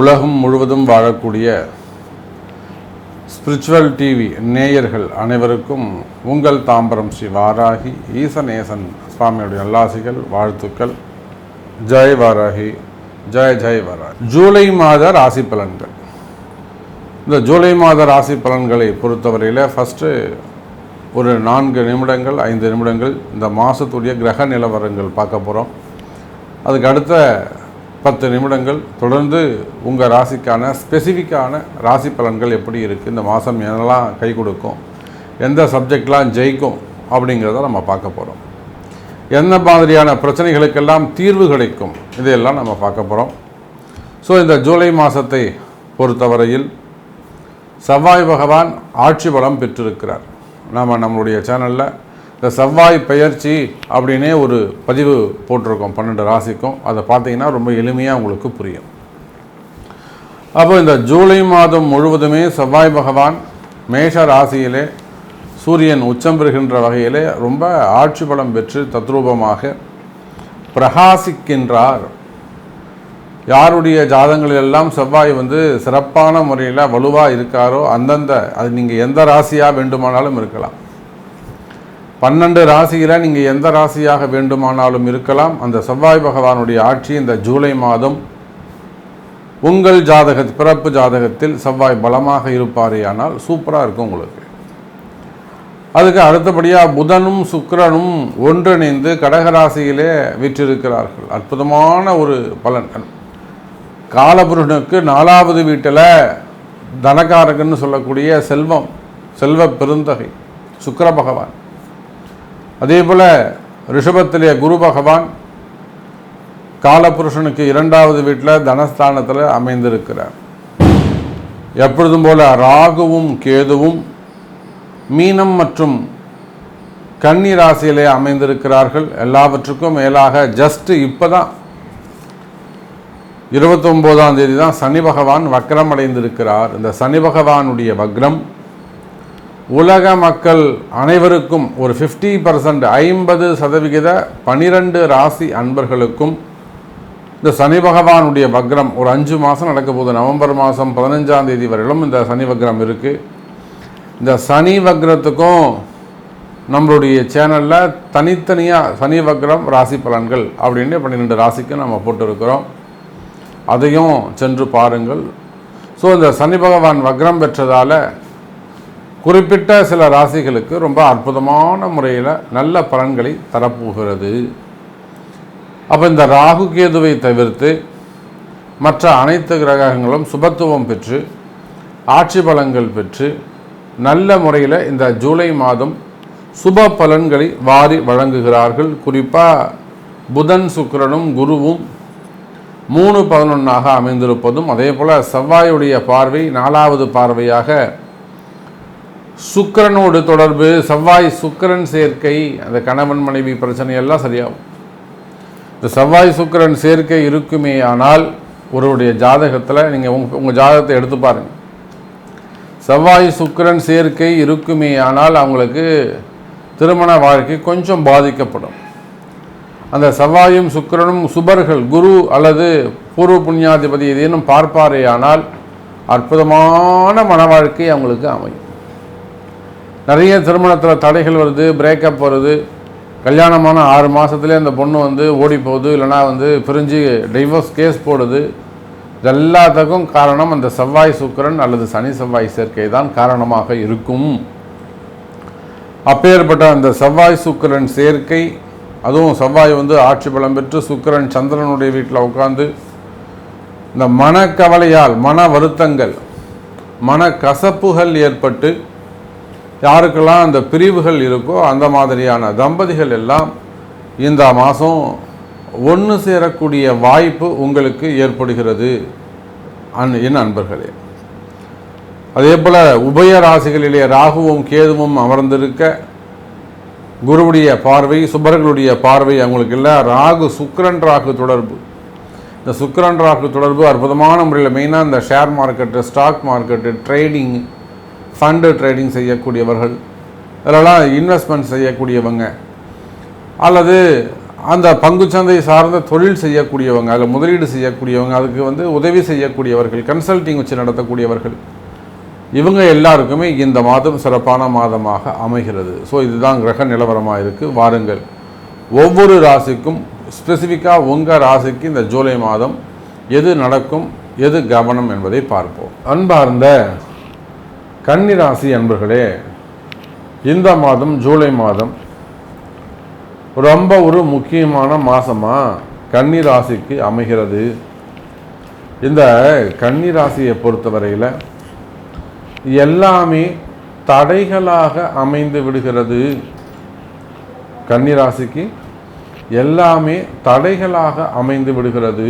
உலகம் முழுவதும் வாழக்கூடிய ஸ்பிரிச்சுவல் டிவி நேயர்கள் அனைவருக்கும் உங்கள் தாம்பரம் ஸ்ரீ வாராகி ஈசநேசன் சுவாமியுடைய நல்லாசிகள் வாழ்த்துக்கள். ஜெய் வாராகி ஜெய் ஜெய் வாராகி. ஜூலை மாத ராசி பலன்கள். இந்த ஜூலை மாத ராசி பலன்களை பொறுத்தவரையில் ஃபஸ்ட்டு ஒரு நான்கு நிமிடங்கள் ஐந்து நிமிடங்கள் இந்த மாதத்துடைய கிரக நிலவரங்கள் பார்க்க போகிறோம் அதுக்கு அடுத்த பத்து நிமிடங்கள் தொடர்ந்து உங்கள் ராசிக்கான ஸ்பெசிஃபிக்கான ராசி பலன்கள் எப்படி இருக்குது இந்த மாதம் என்னெல்லாம் கை கொடுக்கும் எந்த சப்ஜெக்ட்லாம் ஜெயிக்கும் அப்படிங்கிறத நம்ம பார்க்க போகிறோம் எந்த மாதிரியான பிரச்சனைகளுக்கெல்லாம் தீர்வு கிடைக்கும் இதையெல்லாம் நம்ம பார்க்க போகிறோம் ஸோ இந்த ஜூலை மாதத்தை பொறுத்தவரையில் செவ்வாய் பகவான் ஆட்சி பலம் பெற்றிருக்கிறார். நாம் நம்மளுடைய சேனலில் இந்த செவ்வாய் பெயர்ச்சி அப்படின்னே ஒரு பதிவு போட்டிருக்கோம் பன்னெண்டு ராசிக்கும். அதை பார்த்தீங்கன்னா ரொம்ப எளிமையாக உங்களுக்கு புரியும். அப்போ இந்த ஜூலை மாதம் முழுவதுமே செவ்வாய் பகவான் மேஷ ராசியிலே சூரியன் உச்சம் பெறுகின்ற வகையிலே ரொம்ப ஆட்சி பலம் பெற்று தத்ரூபமாக பிரகாசிக்கின்றார். யாருடைய ஜாதங்களிலெல்லாம் செவ்வாய் வந்து சிறப்பான முறையில் வலுவாக இருக்காரோ அந்தந்த அது நீங்கள் எந்த ராசியாக வேண்டுமானாலும் இருக்கலாம். பன்னெண்டு ராசியில் நீங்கள் எந்த ராசியாக வேண்டுமானாலும் இருக்கலாம். அந்த செவ்வாய் பகவானுடைய ஆட்சி இந்த ஜூலை மாதம். உங்கள் ஜாதக பிறப்பு ஜாதகத்தில் செவ்வாய் பலமாக இருப்பாரே ஆனால் சூப்பராக இருக்கும் உங்களுக்கு. அதுக்கு அடுத்தபடியாக புதனும் சுக்கரனும் ஒன்றிணைந்து கடகராசியிலே விற்றிருக்கிறார்கள். அற்புதமான ஒரு பலன். காலபுருஷனுக்கு நாலாவது வீட்டில் தனகாரகன்னு சொல்லக்கூடிய செல்வம் செல்வ பெருந்தகை சுக்கர பகவான். அதே போல் ரிஷபத்திலே குரு பகவான் காலபுருஷனுக்கு இரண்டாவது வீட்டில் தனஸ்தானத்தில் அமைந்திருக்கிறார். எப்பொழுதும் போல ராகுவும் கேதுவும் மீனம் மற்றும் கன்னி ராசியிலே அமைந்திருக்கிறார்கள். எல்லாவற்றுக்கும் மேலாக ஜஸ்ட் இப்போ தான் இருபத்தொம்போதாம் தேதி தான் சனி பகவான் வக்ரம் அடைந்திருக்கிறார் இந்த சனி பகவானுடைய வக்ரம் உலக மக்கள் அனைவருக்கும் ஒரு ஃபிஃப்டி பர்சன்ட் ஐம்பது சதவிகித பனிரெண்டு ராசி அன்பர்களுக்கும் இந்த சனி பகவானுடைய வக்ரம் ஒரு அஞ்சு மாதம் நடக்க போகுது. நவம்பர் மாதம் பதினஞ்சாம் தேதி வரையிலும் இந்த சனி வக்ரம் இருக்குது இந்த சனி வக்ரத்துக்கும் நம்மளுடைய சேனலில் தனித்தனியாக சனி வக்ரம் ராசி பலன்கள் அப்படின்னு பன்னிரெண்டு ராசிக்கு நம்ம போட்டிருக்கிறோம். அதையும் சென்று பாருங்கள். ஸோ இந்த சனி பகவான் வக்ரம் பெற்றதால் குறிப்பிட்ட சில ராசிகளுக்கு ரொம்ப அற்புதமான முறையில் நல்ல பலன்களை தரப்போகிறது. அப்போ இந்த ராகு கேதுவை தவிர்த்து மற்ற அனைத்து கிரகங்களும் சுபத்துவம் பெற்று ஆட்சி பலன்கள் பெற்று நல்ல முறையில் இந்த ஜூலை மாதம் சுப பலன்களை வாரி வழங்குகிறார்கள். குறிப்பாக புதன் சுக்கரனும் குருவும் மூணு பதினொன்றாக அமைந்திருப்பதும் அதே போல் செவ்வாயுடைய பார்வை நாலாவது பார்வையாக சுக்கரனோடு தொடர்பு செவ்வாய் சுக்கிரன் சேர்க்கை அந்த கணவன் மனைவி பிரச்சனையெல்லாம் சரியாகும். இந்த செவ்வாய் சுக்கிரன் சேர்க்கை இருக்குமே ஆனால் ஒருவருடைய ஜாதகத்தில் நீங்கள் உங்கள் உங்கள் ஜாதகத்தை எடுத்து பாருங்கள் செவ்வாய் சுக்கிரன் சேர்க்கை இருக்குமே ஆனால் அவங்களுக்கு திருமண வாழ்க்கை கொஞ்சம் பாதிக்கப்படும். அந்த செவ்வாயும் சுக்கிரனும் சுபர்கள் குரு அல்லது பூர்வ புண்ணியாதிபதி ஏதேனும் பார்ப்பாரே ஆனால் அற்புதமான மன வாழ்க்கை அவங்களுக்கு அமையும். நிறைய திருமணத்தில் தடைகள் வருது பிரேக்கப் வருது. கல்யாணமான ஆறு மாதத்துலேயே அந்த பொண்ணு வந்து ஓடி போகுது இல்லைனா வந்து பிரிஞ்சு டைவர்ஸ் கேஸ் போடுது. இது எல்லாத்துக்கும் காரணம் அந்த செவ்வாய் சுக்கிரன் அல்லது சனி செவ்வாய் சேர்க்கை தான் காரணமாக இருக்கும். அப்பேற்பட்ட அந்த செவ்வாய் சுக்கிரன் சேர்க்கை அதுவும் செவ்வாய் வந்து ஆட்சி பலம் பெற்று சுக்கிரன் சந்திரனுடைய வீட்டில் உட்காந்து இந்த மனக்கவலையால் மன வருத்தங்கள் மன கசப்புகள் ஏற்பட்டு யாருக்கெல்லாம் அந்த பிரிவுகள் இருக்கோ அந்த மாதிரியான தம்பதிகள் எல்லாம் இந்த மாதம் ஒன்று சேரக்கூடிய வாய்ப்பு உங்களுக்கு ஏற்படுகிறது. அன் என் அன்பர்களே அதே போல் உபய ராசிகளிலே ராகுவும் கேதுவும் அமர்ந்திருக்க குருவுடைய பார்வை சுபர்களுடைய பார்வை அவங்களுக்கு இல்லை. ராகு சுக்கரன் ராகு தொடர்பு. இந்த சுக்கரன் ராகு தொடர்பு அற்புதமான முறையில் மெயினாக இந்த share market stock market trading fund trading செய்யக்கூடியவர்கள். இதெல்லாம் இன்வெஸ்ட்மெண்ட் செய்யக்கூடியவங்க. அல்லது அந்த பங்குச்சந்தை சார்ந்த தொழில் செய்யக்கூடியவங்க அதில் முதலீடு செய்யக்கூடியவங்க அதுக்கு வந்து உதவி செய்யக்கூடியவர்கள் கன்சல்டிங் வச்சு நடத்தக்கூடியவர்கள். இவங்க எல்லாருக்குமே இந்த மாதம் சிறப்பான மாதமாக அமைகிறது. ஸோ இதுதான் கிரக நிலவரமாக இருக்குது வாருங்கள். ஒவ்வொரு ராசிக்கும் ஸ்பெசிஃபிக்காக உங்கள் ராசிக்கு இந்த ஜூலை மாதம் எது நடக்கும் எது கவனம் என்பதை பார்ப்போம். அன்பார்ந்த கன்னிராசி அன்பர்களே இந்த மாதம் ஜூலை மாதம் ரொம்ப ஒரு முக்கியமான மாதமாக கன்னிராசிக்கு அமைகிறது. இந்த கன்னிராசியை பொறுத்தவரையில் எல்லாமே தடைகளாக அமைந்து விடுகிறது. கன்னிராசிக்கு எல்லாமே தடைகளாக அமைந்து விடுகிறது.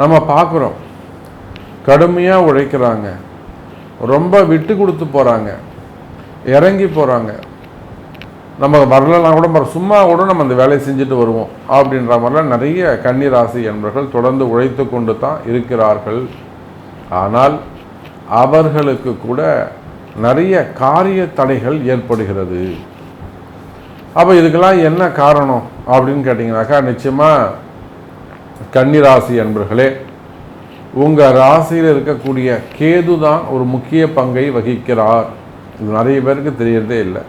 நம்ம பார்க்குறோம். கடுமையாக உழைக்கிறாங்க. ரொம்ப விட்டு கொடுத்து போகிறாங்க இறங்கி போகிறாங்க நம்ம வரலாம் கூட சும்மா கூட நம்ம அந்த வேலையை செஞ்சுட்டு வருவோம் அப்படின்ற மாதிரிலாம் நிறைய கன்னிராசி என்பவர்கள் தொடர்ந்து உழைத்து கொண்டு தான் இருக்கிறார்கள். ஆனால் அவர்களுக்கு கூட நிறைய காரிய தடைகள் ஏற்படுகிறது. அப்போ இதுக்கெல்லாம் என்ன காரணம் அப்படின்னு கேட்டிங்கனாக்கா நிச்சயமாக கன்னிராசி அன்பர்களே உங்கள் ராசியில் இருக்கக்கூடிய கேது தான் ஒரு முக்கிய பங்கை வகிக்கிறார். இது நிறைய பேருக்கு தெரியறதே இல்லை.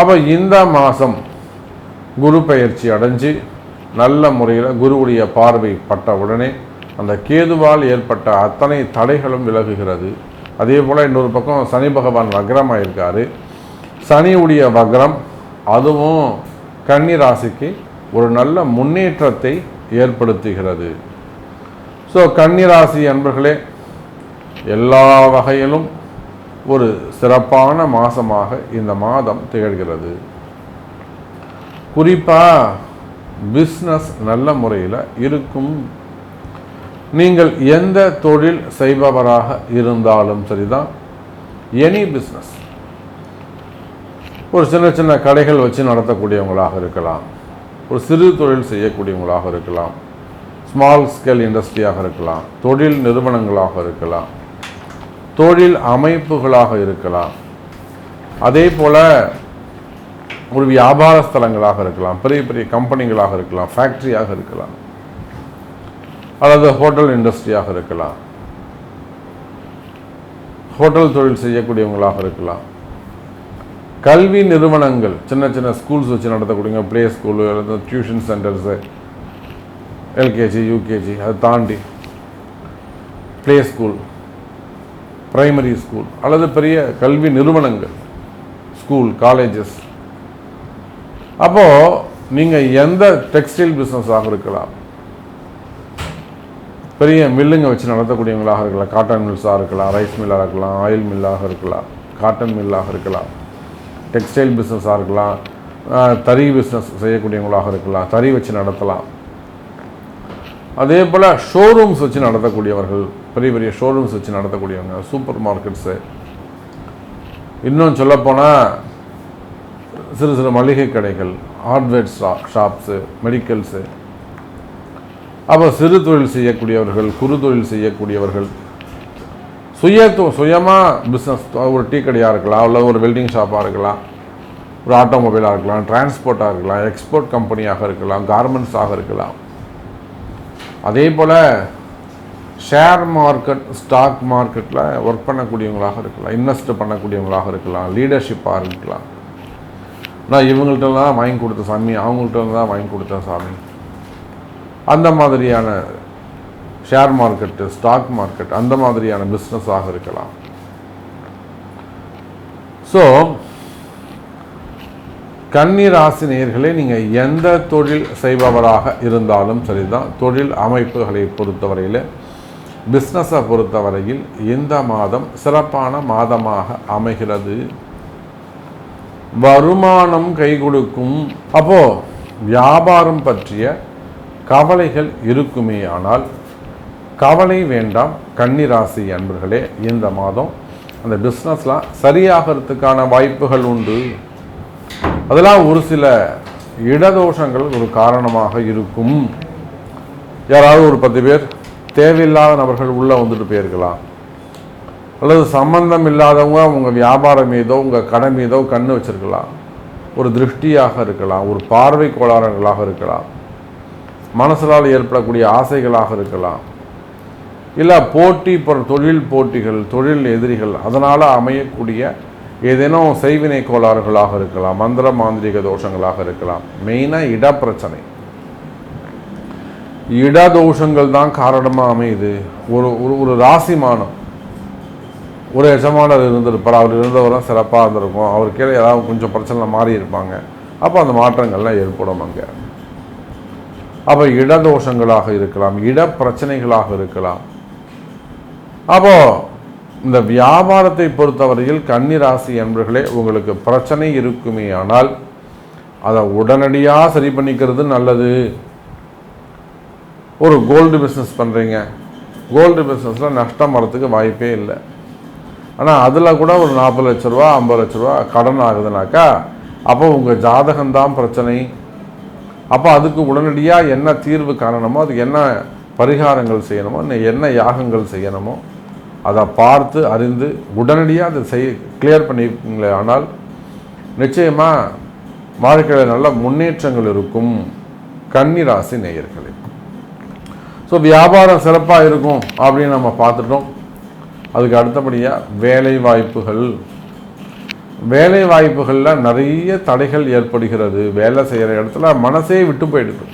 அப்போ இந்த மாதம் குரு பயிற்சி அடைஞ்சு நல்ல முறையில் குருவுடைய பார்வை பட்ட உடனே அந்த கேதுவால் ஏற்பட்ட அத்தனை தடைகளும் விலகுகிறது. அதே போல் இன்னொரு பக்கம் சனி பகவான் வக்ரமாக இருக்கார் சனியுடைய வக்ரம் அதுவும் கன்னி ராசிக்கு ஒரு நல்ல முன்னேற்றத்தை ஏற்படுத்துகிறது. ஸோ கன்னிராசி அன்பர்களே எல்லா வகையிலும் ஒரு சிறப்பான மாதமாக இந்த மாதம் திகழ்கிறது. குறிப்பாக பிஸ்னஸ் நல்ல முறையில் இருக்கும் நீங்கள் எந்த தொழில் செய்பவராக இருந்தாலும் சரிதான். எனி பிஸ்னஸ் ஒரு சின்ன சின்ன கடைகள் வச்சு நடத்தக்கூடியவங்களாக இருக்கலாம். ஒரு சிறு தொழில் செய்யக்கூடியவங்களாக இருக்கலாம். ஸ்மால் ஸ்கேல் இண்டஸ்ட்ரியாக இருக்கலாம். தொழில் நிறுவனங்களாக இருக்கலாம். தொழில் அமைப்புகளாக இருக்கலாம். அதே போல் ஒரு வியாபார ஸ்தலங்களாக இருக்கலாம். பெரிய பெரிய கம்பெனிகளாக இருக்கலாம். ஃபேக்ட்ரியாக இருக்கலாம். அல்லது ஹோட்டல் இண்டஸ்ட்ரியாக இருக்கலாம். ஹோட்டல் தொழில் செய்யக்கூடியவங்களாக இருக்கலாம். கல்வி நிறுவனங்கள் சின்ன சின்ன ஸ்கூல்ஸ் வச்சு நடத்தக்கூடிய ப்ளே ஸ்கூலு அல்லது டியூஷன் சென்டர்ஸு எல்கேஜி யூகேஜி அதை தாண்டி ப்ளே ஸ்கூல் ப்ரைமரி ஸ்கூல் அல்லது பெரிய கல்வி நிறுவனங்கள் ஸ்கூல் காலேஜஸ் அப்போது நீங்கள் எந்த டெக்ஸ்டைல் பிஸ்னஸாக இருக்கலாம். பெரிய மில்லுங்க வச்சு நடத்தக்கூடியவங்களாக இருக்கலாம். காட்டன் மில்ஸாக இருக்கலாம் ரைஸ் மில்லாக இருக்கலாம் ஆயில் மில்லாக இருக்கலாம் காட்டன் மில்லாக இருக்கலாம் டெக்ஸ்டைல் பிஸ்னஸாக இருக்கலாம் தறி பிஸ்னஸ் செய்யக்கூடியவங்களாக இருக்கலாம் தறி வச்சு நடத்தலாம். அதே போல் ஷோரூம்ஸ் வச்சு நடத்தக்கூடியவர்கள் பெரிய பெரிய ஷோரூம்ஸ் வச்சு நடத்தக்கூடியவங்க சூப்பர் மார்க்கெட்ஸு இன்னும் சொல்லப்போனால் சிறு சிறு மளிகை கடைகள் ஹார்ட்வேர் ஷா ஷாப்ஸு மெடிக்கல்ஸு அப்போ சிறு தொழில் செய்யக்கூடியவர்கள் குறு தொழில் செய்யக்கூடியவர்கள். சுய சுயமாக பிஸ்னஸ் ஒரு டீ கடையாக இருக்கலாம் இல்லை ஒரு வெல்டிங் ஷாப்பாக இருக்கலாம் ஒரு ஆட்டோமொபைலாக இருக்கலாம் டிரான்ஸ்போர்ட்டாக இருக்கலாம் எக்ஸ்போர்ட் கம்பெனியாக இருக்கலாம் கார்மெண்ட்ஸாக இருக்கலாம். அதே போல் ஷேர் மார்க்கெட் ஸ்டாக் மார்க்கெட்டில் ஒர்க் பண்ணக்கூடியவங்களாக இருக்கலாம் இன்வெஸ்ட் பண்ணக்கூடியவங்களாக இருக்கலாம் லீடர்ஷிப்பாக இருக்கலாம். நான் இவங்கள்ட்ட தான் வாங்கி கொடுத்த சாமி அவங்கள்ட்ட தான் வாங்கி கொடுத்த சாமி. அந்த மாதிரியான ஷேர் மார்க்கெட்டு ஸ்டாக் மார்க்கெட் அந்த மாதிரியான பிஸ்னஸாக இருக்கலாம். ஸோ கன்னி ராசி நீங்கள் எந்த தொழில் செய்பவராக இருந்தாலும் சரிதான். தொழில் அமைப்புகளை பொறுத்தவரையில் பிஸ்னஸை பொறுத்தவரையில் இந்த மாதம் சிறப்பான மாதமாக அமைகிறது. வருமானம் கை கொடுக்கும். அப்போ வியாபாரம் பற்றிய கவலைகள் இருக்குமே ஆனால் கவலை வேண்டாம். கன்னிராசி அன்பர்களே இந்த மாதம் அந்த பிஸ்னஸ்லாம் சரியாகிறதுக்கான வாய்ப்புகள் உண்டு. அதெல்லாம் ஒரு சில இடதோஷங்கள் ஒரு காரணமாக இருக்கும். யாராவது ஒரு பத்து பேர் தேவையில்லாத நபர்கள் உள்ளே வந்துட்டு போயிருக்கலாம். அல்லது சம்பந்தம் இல்லாதவங்க உங்கள் வியாபாரம் மீதோ உங்கள் கடை மீதோ கண்ணு வச்சுருக்கலாம். ஒரு திருஷ்டியாக இருக்கலாம் ஒரு பார்வை கோளாறுகளாக இருக்கலாம். மனசலால் ஏற்படக்கூடிய ஆசைகளாக இருக்கலாம். இல்லை போட்டி பொ- தொழில் போட்டிகள் தொழில் எதிரிகள் அதனால் அமையக்கூடிய ஏதேனும் செய்வினை கோளாறுகளாக இருக்கலாம் மந்திர மாந்திரிக தோஷங்களாக இருக்கலாம். மெயினாக இட பிரச்சனை இட தோஷங்கள் தான் காரணமாக அமையுது. ஒரு ஒரு ஒரு ராசிமானம் ஒரு எஜமானர் இருந்திருப்பார் அவர் இருந்தவரும் சிறப்பாக இருந்திருக்கும். அவர் கீழே ஏதாவது கொஞ்சம் பிரச்சனை மாறி இருப்பாங்க. அப்போ அந்த மாற்றங்கள்லாம் ஏற்படும் அங்கே. அப்போ இடதோஷங்களாக இருக்கலாம் இட பிரச்சனைகளாக இருக்கலாம். அப்போ இந்த வியாபாரத்தை பொறுத்தவரையில் கன்னிராசி என்பர்களே உங்களுக்கு பிரச்சனை இருக்குமே ஆனால் அதை உடனடியாக சரி பண்ணிக்கிறது நல்லது. ஒரு கோல்டு பிஸ்னஸ் பண்ணுறீங்க கோல்டு பிஸ்னஸில் நஷ்டம் வரத்துக்கு வாய்ப்பே இல்லை. ஆனால் அதில் கூட ஒரு நாற்பது லட்ச ரூபா ஐம்பது லட்ச ரூபா கடன் ஆகுதுனாக்கா அப்போ உங்கள் ஜாதகம்தான் பிரச்சனை. அப்போ அதுக்கு உடனடியாக என்ன தீர்வு காரணமோ அதுக்கு என்ன பரிகாரங்கள் செய்யணுமோ என்ன யாகங்கள் செய்யணுமோ அதை பார்த்து அறிந்து உடனடியாக அதை செய் கிளியர் பண்ணிங்களே ஆனால் நிச்சயமாக வாழ்க்கையில் நல்ல முன்னேற்றங்கள் இருக்கும். கன்னிராசி நேயர்களே. ஸோ வியாபாரம் சிறப்பாக இருக்கும் அப்படின்னு நம்ம பார்த்துட்டோம். அதுக்கு அடுத்தபடியாக வேலை வாய்ப்புகள். வேலை வாய்ப்புகளில் நிறைய தடைகள் ஏற்படுகிறது. வேலை செய்கிற இடத்துல மனசே விட்டு போயிடுது.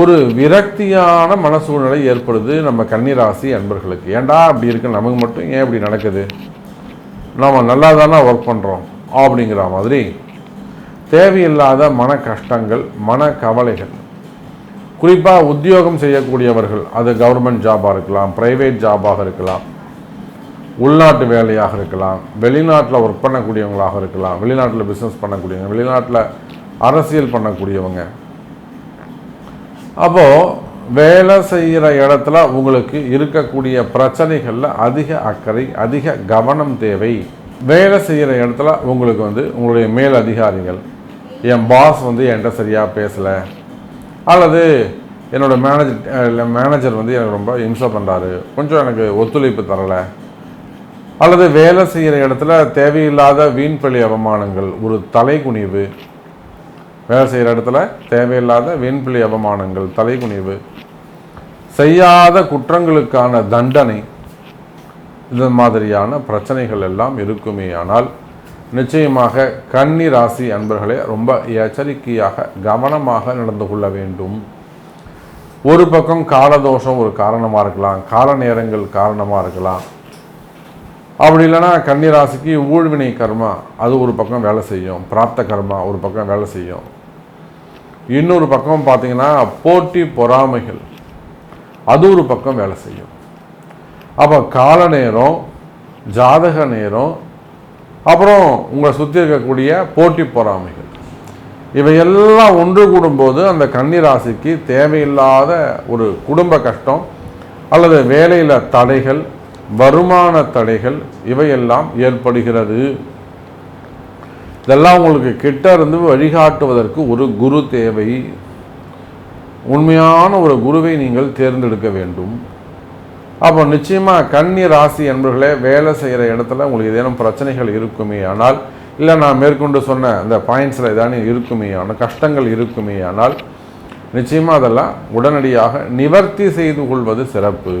ஒரு விரக்தியான மன சூழ்நிலை ஏற்படுது நம்ம கன்னிராசி அன்பர்களுக்கு. ஏன்டா அப்படி இருக்கு? நமக்கு மட்டும் ஏன் இப்படி நடக்குது? நாம் நல்லா தானே ஒர்க் பண்ணுறோம் அப்படிங்கிற மாதிரி தேவையில்லாத மன கஷ்டங்கள் மன கவலைகள் குறிப்பாக உத்தியோகம் செய்யக்கூடியவர்கள் அது கவர்மெண்ட் ஜாபாக இருக்கலாம் ப்ரைவேட் ஜாபாக இருக்கலாம். உள்நாட்டு வேலையாக இருக்கலாம் வெளிநாட்டில் ஒர்க் பண்ணக்கூடியவங்களாக இருக்கலாம் வெளிநாட்டில் பிஸ்னஸ் பண்ணக்கூடியவங்க வெளிநாட்டில் அரசியல் பண்ணக்கூடியவங்க. அப்போது வேலை செய்கிற இடத்துல உங்களுக்கு இருக்கக்கூடிய பிரச்சனைகளில் அதிக அக்கறை அதிக கவனம் தேவை. வேலை செய்கிற இடத்துல உங்களுக்கு வந்து உங்களுடைய மேல் அதிகாரிகள் என் பாஸ் வந்து என்கிட்ட சரியாக பேசலை அல்லது என்னோட மேனேஜர் மேனேஜர் வந்து எனக்கு ரொம்ப இம்சை பண்ணுறாரு கொஞ்சம் எனக்கு ஒத்துழைப்பு தரலை அல்லது வேலை செய்கிற இடத்துல தேவையில்லாத வீண்பழி அவமானங்கள் ஒரு தலைகுனிவு. வேலை செய்கிற இடத்துல தேவையில்லாத வீண்பழி அவமானங்கள் தலைகுனிவு. செய்யாத குற்றங்களுக்கான தண்டனை. இது மாதிரியான பிரச்சனைகள் எல்லாம் இருக்குமே ஆனால் நிச்சயமாக கன்னி ராசி அன்பர்களே ரொம்ப எச்சரிக்கையாக கவனமாக நடந்து கொள்ள வேண்டும். ஒரு பக்கம் காலதோஷம் ஒரு காரணமாக இருக்கலாம் கால நேரங்கள் காரணமாக இருக்கலாம். அப்படி இல்லைன்னா கன்னிராசிக்கு ஊழ்வினை கர்மா அது ஒரு பக்கம் வேலை செய்யும். பிராப்த கர்மா ஒரு பக்கம் வேலை செய்யும். இன்னொரு பக்கம் பார்த்தீங்கன்னா போட்டி பொறாமைகள் அது ஒரு பக்கம் வேலை செய்யும். அப்போ கால நேரம் ஜாதக நேரம் அப்புறம் உங்களை சுற்றி இருக்கக்கூடிய போட்டி பொறாமைகள். இவையெல்லாம் ஒன்று கூடும்போது அந்த கன்னிராசிக்கு தேவையில்லாத ஒரு குடும்ப கஷ்டம் அல்லது வேலையில் தடைகள் வருமான தடைகள் இவையெல்லாம் ஏற்படுகிறது. இதெல்லாம் உங்களுக்கு கிட்ட இருந்து வழிகாட்டுவதற்கு ஒரு குரு தேவை. உண்மையான ஒரு குருவை நீங்கள் தேர்ந்தெடுக்க வேண்டும். அப்போ நிச்சயமாக கன்னி ராசி என்பர்களே வேலை செய்கிற இடத்துல உங்களுக்கு ஏதேனும் பிரச்சனைகள் இருக்குமே ஆனால் இல்லை நான் மேற்கொண்டு சொன்ன அந்த பாயிண்ட்ஸில் ஏதானே இருக்குமே ஆனால் கஷ்டங்கள் இருக்குமே ஆனால் நிச்சயமாக அதெல்லாம் உடனடியாக நிவர்த்தி செய்து கொள்வது சிறப்பு.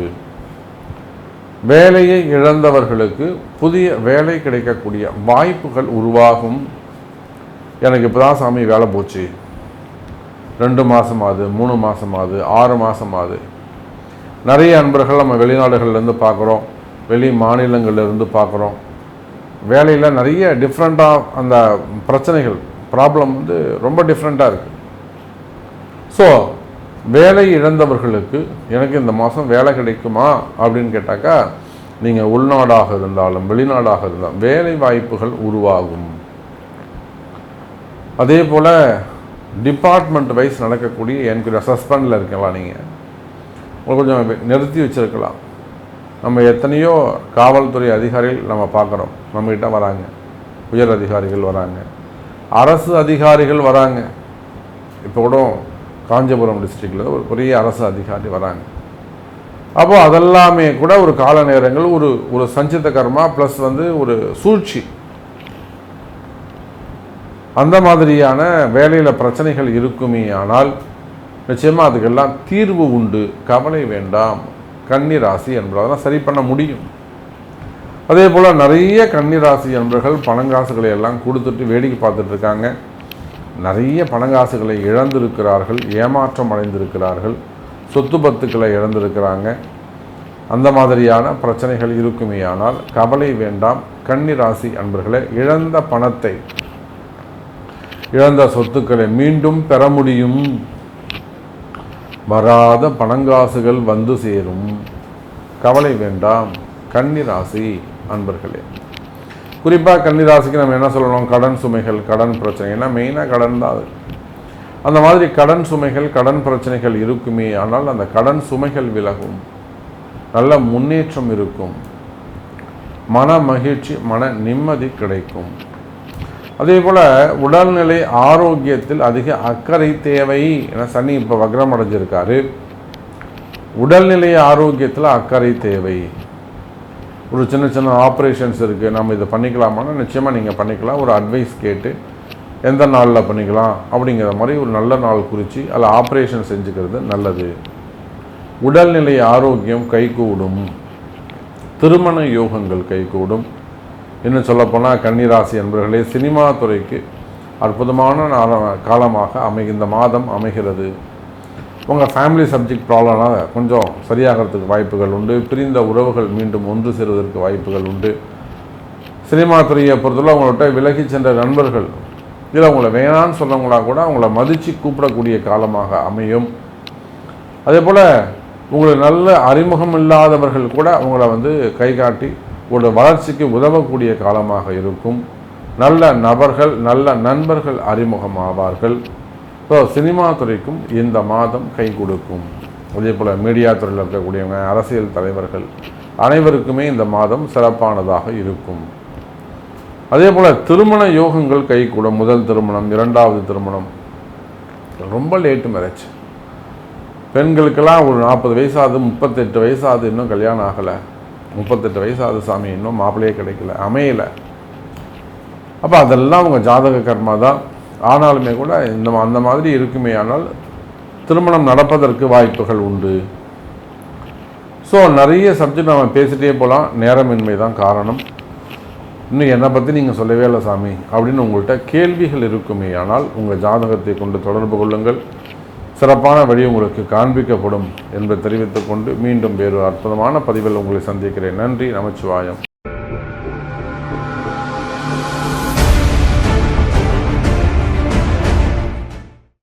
வேலையை இழந்தவர்களுக்கு புதிய வேலை கிடைக்கக்கூடிய வாய்ப்புகள் உருவாகும். எனக்கு இப்போ தான் சாமி வேலை போச்சு. ரெண்டு மாதம் ஆகுது மூணு மாதம் ஆகுது ஆறு மாதம் ஆகுது நிறைய அன்பர்கள் நம்ம வெளிநாடுகள்லேருந்து பார்க்குறோம் வெளி மாநிலங்கள்லேருந்து பார்க்குறோம் வேலையில் நிறைய டிஃப்ரெண்ட்டாக அந்த பிரச்சனைகள் ப்ராப்ளம் வந்து ரொம்ப டிஃப்ரெண்ட்டாக இருக்குது ஸோ வேலை இழந்தவர்களுக்கு எனக்கு இந்த மாதம் வேலை கிடைக்குமா அப்படின்னு கேட்டாக்கா நீங்கள் உள்நாடாக இருந்தாலும் வெளிநாடாக இருந்தாலும் வேலை வாய்ப்புகள் உருவாகும். அதே போல் டிபார்ட்மெண்ட் வைஸ் நடக்கக்கூடிய எனக்கு சஸ்பெண்டில் இருக்கலாம் நீங்கள் கொஞ்சம் நிறுத்தி வச்சுருக்கலாம். நம்ம எத்தனையோ காவல்துறை அதிகாரிகள் நம்ம பார்க்குறோம். நம்மகிட்ட வராங்க. உயர் அதிகாரிகள் வராங்க. அரசு அதிகாரிகள் வராங்க. இப்போ கூட காஞ்சிபுரம் டிஸ்ட்ரிக்டில் ஒரு பெரிய அரசு அதிகாரி வராங்க. அப்போது அதெல்லாமே கூட ஒரு கால நேரங்கள் ஒரு ஒரு சஞ்சித கர்மா ப்ளஸ் வந்து ஒரு சூழ்ச்சி. அந்த மாதிரியான வேலையில் பிரச்சனைகள் இருக்குமே ஆனால் நிச்சயமாக அதுக்கெல்லாம் தீர்வு உண்டு. கவலை வேண்டாம். கன்னிராசி என்பதெல்லாம் சரி பண்ண முடியும். அதே போல் நிறைய கன்னிராசி என்பர்கள் பணங்காசுகளை எல்லாம் கொடுத்துட்டு வேடிக்கை பார்த்துட்டு இருக்காங்க. நிறைய பணங்காசுகளை இழந்திருக்கிறார்கள் ஏமாற்றம் அடைந்திருக்கிறார்கள் சொத்து பத்துக்களை இழந்திருக்கிறாங்க. அந்த மாதிரியான பிரச்சனைகள் இருக்குமே ஆனால் கவலை வேண்டாம். கன்னிராசி அன்பர்களே இழந்த பணத்தை இழந்த சொத்துக்களை மீண்டும் பெற முடியும். வராத பணங்காசுகள் வந்து சேரும். கவலை வேண்டாம். கன்னிராசி அன்பர்களே. குறிப்பாக கன்னிராசிக்கு நம்ம என்ன சொல்லணும்? கடன் சுமைகள் கடன் பிரச்சனைனா மெயினாக கடன் தான் அது. அந்த மாதிரி கடன் சுமைகள் கடன் பிரச்சனைகள் இருக்குமே ஆனால் அந்த கடன் சுமைகள் விலகும். நல்ல முன்னேற்றம் இருக்கும். மன மகிழ்ச்சி மன நிம்மதி கிடைக்கும். அதே போல் உடல்நிலை ஆரோக்கியத்தில் அதிக அக்கறை தேவை. என சனி இப்போ வக்ரம் அடைஞ்சிருக்காரு. உடல்நிலை ஆரோக்கியத்தில் அக்கறை தேவை. ஒரு சின்ன சின்ன ஆப்ரேஷன்ஸ் இருக்குது நம்ம இதை பண்ணிக்கலாமான்னா நிச்சயமாக நீங்கள் பண்ணிக்கலாம். ஒரு அட்வைஸ் கேட்டு எந்த நாளில் பண்ணிக்கலாம்? அப்படிங்கிற மாதிரி ஒரு நல்ல நாள் குறித்து அதில் ஆப்ரேஷன் செஞ்சுக்கிறது நல்லது. உடல்நிலை ஆரோக்கியம் கைகூடும். திருமண யோகங்கள் கைகூடும். இன்னும் சொல்லப்போனால் கன்னிராசி என்பர்களே சினிமா துறைக்கு அற்புதமான காலமாக அமை இந்த மாதம் அமைகிறது. உங்கள் ஃபேமிலி சப்ஜெக்ட் ப்ராப்ளம்னால் கொஞ்சம் சரியாகிறதுக்கு வாய்ப்புகள் உண்டு. பிரிந்த உறவுகள் மீண்டும் ஒன்று சேருவதற்கு வாய்ப்புகள் உண்டு. சினிமா துறையை பொறுத்தவரை உங்கள்கிட்ட விலகி சென்ற நண்பர்கள் இதில் உங்களை வேணான்னு சொன்னவங்களாக கூட அவங்கள மதித்து கூப்பிடக்கூடிய காலமாக அமையும். அதே போல் உங்களுக்கு நல்ல அறிமுகம் இல்லாதவர்கள் கூட அவங்கள வந்து கை காட்டி ஒரு வளர்ச்சிக்கு உதவக்கூடிய காலமாக இருக்கும். நல்ல நபர்கள் நல்ல நண்பர்கள் அறிமுகம் ஆவார்கள். ஸோ சினிமா துறைக்கும் இந்த மாதம் கை கொடுக்கும். அதே போல் மீடியா துறையில் இருக்கக்கூடியவங்க அரசியல் தலைவர்கள் அனைவருக்குமே இந்த மாதம் சிறப்பானதாக இருக்கும். அதே போல் திருமண யோகங்கள் கை கூடும். முதல் திருமணம் இரண்டாவது திருமணம். ரொம்ப லேட்டு மேரேஜ் பெண்களுக்கெல்லாம் ஒரு நாற்பது வயசாகுது முப்பத்தெட்டு வயசாகுது இன்னும் கல்யாணம் ஆகலை. முப்பத்தெட்டு வயசாகுது சாமி இன்னும் மாப்பிள்ளையே கிடைக்கல அமையலை. அப்போ அதெல்லாம் அவங்க ஜாதக கர்மா தான். ஆனாலுமே கூட இந்த அந்த மாதிரி இருக்குமே ஆனால் திருமணம் நடப்பதற்கு வாய்ப்புகள் உண்டு. ஸோ நிறைய சப்ஜெக்ட் நம்ம பேசிகிட்டே போகலாம் நேரமின்மை தான் காரணம். இன்னும் என்னை பற்றி நீங்கள் சொல்லவே இல்லை சாமி. அப்படின்னு உங்கள்கிட்ட கேள்விகள் இருக்குமே. ஆனால் உங்கள் ஜாதகத்தை கொண்டு தொடர்பு கொள்ளுங்கள். சிறப்பான வழி உங்களுக்கு காண்பிக்கப்படும் என்பதை தெரிவித்துக்கொண்டு மீண்டும் வேறு அற்புதமான பதிவில் உங்களை சந்திக்கிறேன். நன்றி நமச்சிவாயம்.